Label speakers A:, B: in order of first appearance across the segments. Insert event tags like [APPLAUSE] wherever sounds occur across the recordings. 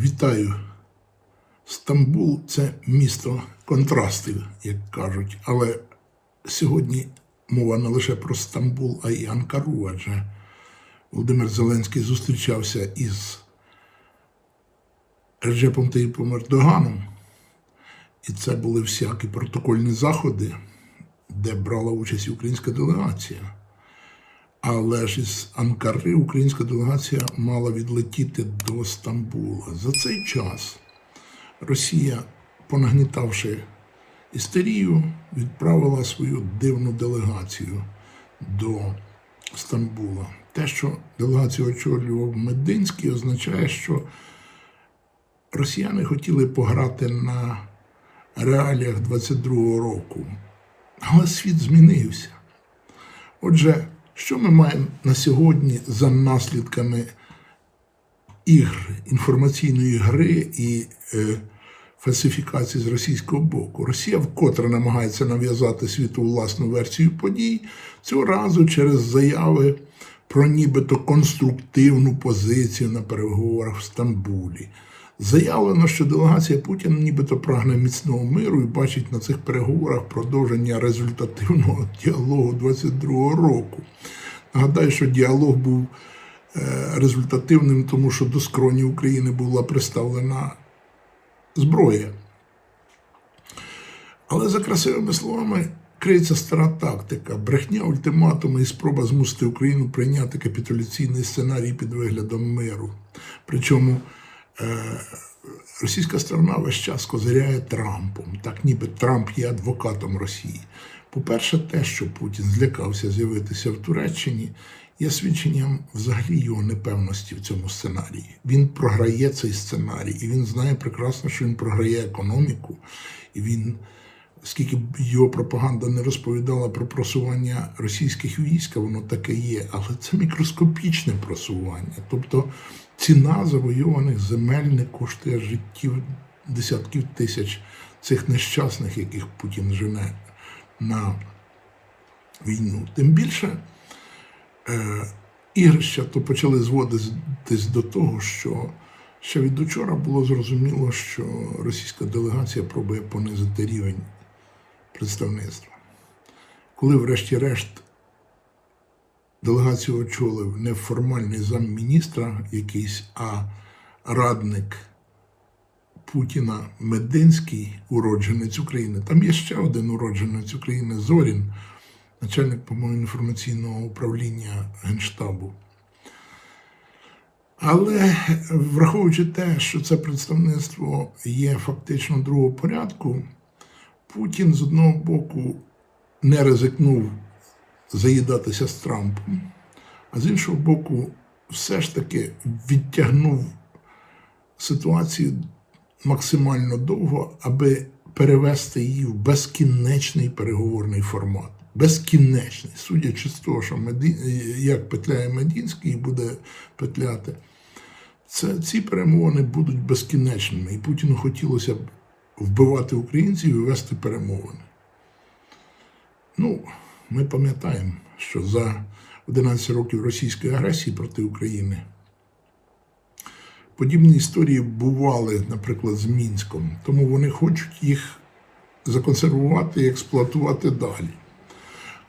A: Вітаю. Стамбул це місто контрастів, як кажуть. Але сьогодні мова не лише про Стамбул, а й Анкару, адже Володимир Зеленський зустрічався із Реджепом Таїпом Ердоганом. І це були всякі протокольні заходи, де брала участь українська делегація. Але ж із Анкари українська делегація мала відлетіти до Стамбула. За цей час Росія, понагнітавши істерію, відправила свою дивну делегацію до Стамбула. Те, що делегацію очолював Мединський, означає, що росіяни хотіли пограти на реаліях 22-го року. Але світ змінився. Отже, що ми маємо на сьогодні за наслідками ігр, інформаційної гри і е, фальсифікації з російського боку? Росія вкотре намагається нав'язати світу власну версію подій, цього разу через заяви про нібито конструктивну позицію на переговорах в Стамбулі. Заявлено, що делегація Путіна нібито прагне міцного миру і бачить на цих переговорах продовження результативного [LAUGHS] діалогу 22-го року. Нагадаю, що діалог був е, результативним, тому що до скроні України була представлена зброя. Але за красивими словами криється стара тактика, брехня, ультиматуми і спроба змусити Україну прийняти капітуляційний сценарій під виглядом миру. Причому російська сторона весь час козиряє Трампом, так ніби Трамп є адвокатом Росії. По-перше, те, що Путін злякався з'явитися в Туреччині, є свідченням взагалі його непевності в цьому сценарії. Він програє цей сценарій, і він знає прекрасно, що він програє економіку, і він. Скільки б його пропаганда не розповідала про просування російських військ, воно таке є, але це мікроскопічне просування. Тобто ціна завойованих земель не коштує життів десятків тисяч цих нещасних, яких Путін жене на війну. Тим більше е, ігрища то почали зводитись до того, що ще від учора було зрозуміло, що російська делегація пробує понизити рівень представництва. Коли, врешті-решт, делегацію очолив не формальний замміністра якийсь, а радник Путіна Мединський, уродженець України. Там є ще один уродженець України Зорін, начальник, по-моєму, інформаційного управління Генштабу. Але враховуючи те, що це представництво є фактично другого порядку, Путін з одного боку не ризикнув заїдатися з Трампом, а з іншого боку, все ж таки відтягнув ситуацію максимально довго, аби перевести її в безкінечний переговорний формат. Безкінечний, судячи з того, що Меді... як петляє Медінський і буде петляти, це ці перемовини будуть безкінечними. І Путіну хотілося б вбивати українців і вести перемовини. Ну, ми пам'ятаємо, що за 11 років російської агресії проти України подібні історії бували, наприклад, з Мінськом, тому вони хочуть їх законсервувати і експлуатувати далі.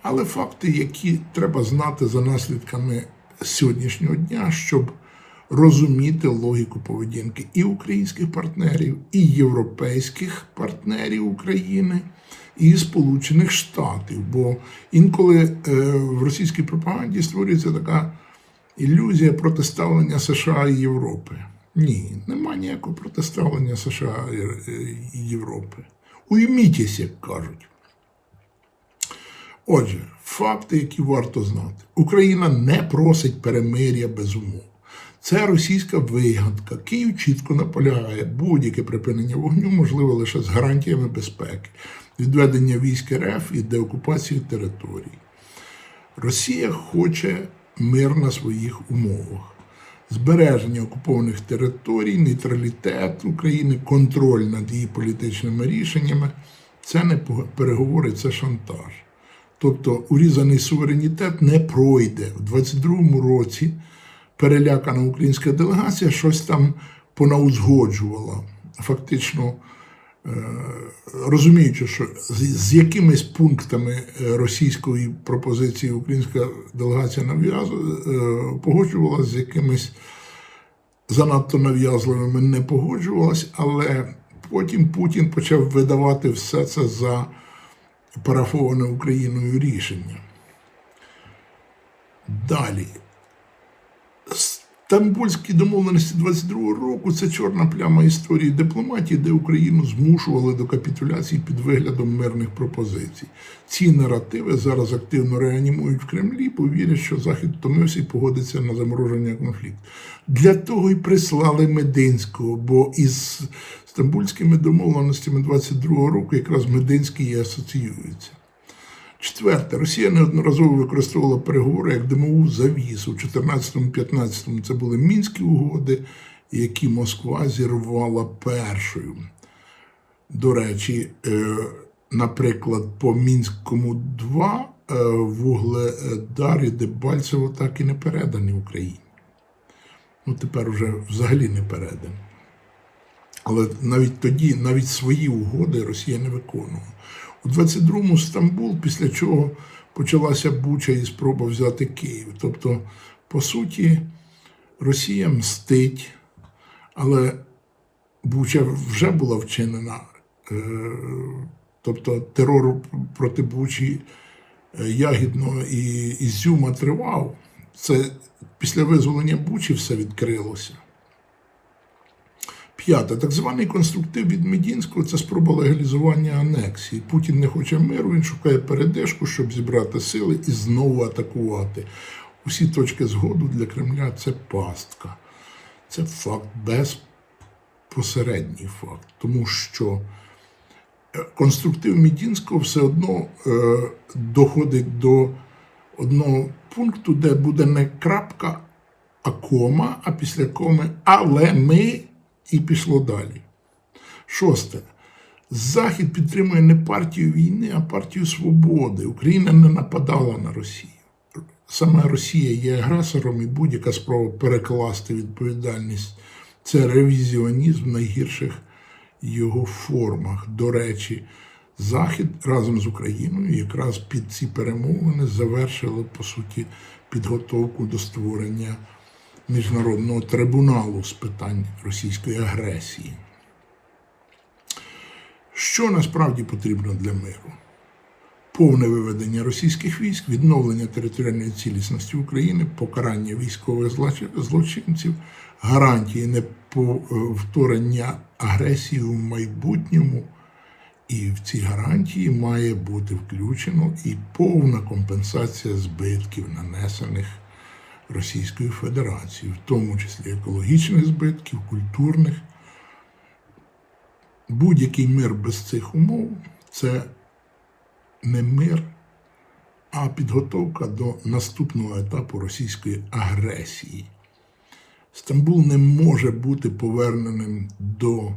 A: Але факти, які треба знати за наслідками сьогоднішнього дня, щоб розуміти логіку поведінки і українських партнерів, і європейських партнерів України, і Сполучених Штатів. Бо інколи е, в російській пропаганді створюється така ілюзія протиставлення США і Європи. Ні, нема ніякого протиставлення США і Європи. Уймітесь, як кажуть. Отже, факти, які варто знати. Україна не просить перемир'я без умов. Це російська вигадка. Київ чітко наполягає, будь-яке припинення вогню можливе лише з гарантіями безпеки, відведення військ РФ і деокупації територій. Росія хоче мир на своїх умовах. Збереження окупованих територій, нейтралітет України, контроль над її політичними рішеннями це не переговори, це шантаж. Тобто урізаний суверенітет не пройде. У 22-му році перелякана українська делегація щось там понаузгоджувала. Фактично, е, розуміючи, що з, якимись пунктами е, російської пропозиції українська делегація е, погоджувалася, з якимись занадто нав'язливими не погоджувалась, але потім Путін почав видавати все це за парафоване Україною рішення. Далі. Стамбульські домовленості 22-го року це чорна пляма історії дипломатії, де Україну змушували до капітуляції під виглядом мирних пропозицій. Ці наративи зараз активно реанімують в Кремлі, бо вірять, що Захід втомився і погодиться на замороження конфлікту. Для того й прислали Мединського, бо із стамбульськими домовленостями 22-го року якраз Мединський і асоціюється. Четверте, Росія неодноразово використовувала переговори як димову завісу. У 14-15 це були мінські угоди, які Москва зірвала першою. До речі, е, наприклад, по Мінському 2 е, вугледар і Дебальцево так і не передані Україні. Ну, тепер вже взагалі не передані. Але навіть тоді, навіть свої угоди Росія не виконувала. У 22-му Стамбул, після чого почалася Буча і спроба взяти Київ. Тобто, по суті, Росія мстить, але Буча вже була вчинена. Е, Тобто терор проти Бучі е, Ягідного і Ізюма тривав. Це після визволення Бучі все відкрилося. П'яте. Так званий конструктив від Медінського це спроба легалізування анексії. Путін не хоче миру, він шукає передишку, щоб зібрати сили і знову атакувати. Усі точки згоду для Кремля це пастка. Це факт, безпосередній факт. Тому що е, конструктив Медінського все одно е, доходить до одного пункту, де буде не крапка, а кома, а після коми, але ми і пішло далі. Шосте. Захід підтримує не партію війни, а партію свободи. Україна не нападала на Росію. Саме Росія є агресором і будь-яка спроба перекласти відповідальність це ревізіонізм в найгірших його формах. До речі, Захід разом з Україною якраз під ці перемовини завершили по суті підготовку до створення міжнародного трибуналу з питань російської агресії. Що насправді потрібно для миру? Повне виведення російських військ, відновлення територіальної цілісності України, покарання військових злочинців, гарантії неповторення агресії у майбутньому. І в ці гарантії має бути включено і повна компенсація збитків, нанесених Російською Федерацією, в тому числі екологічних збитків, культурних. Будь-який мир без цих умов це не мир, а підготовка до наступного етапу російської агресії. Стамбул не може бути поверненим до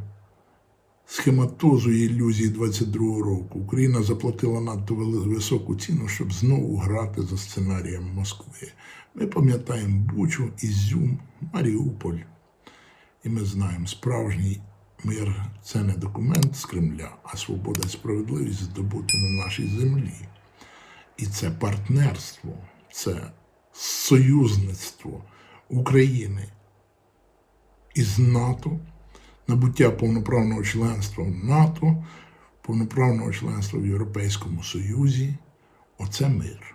A: схематозу ілюзії 22-го року. Україна заплатила надто високу ціну, щоб знову грати за сценарієм Москви. Ми пам'ятаємо Бучу, Ізюм, Маріуполь. І ми знаємо, справжній мир це не документ з Кремля, а свобода і справедливість здобути на нашій землі. І це партнерство, це союзництво України із НАТО, набуття повноправного членства в НАТО, повноправного членства в Європейському Союзі. Оце мир.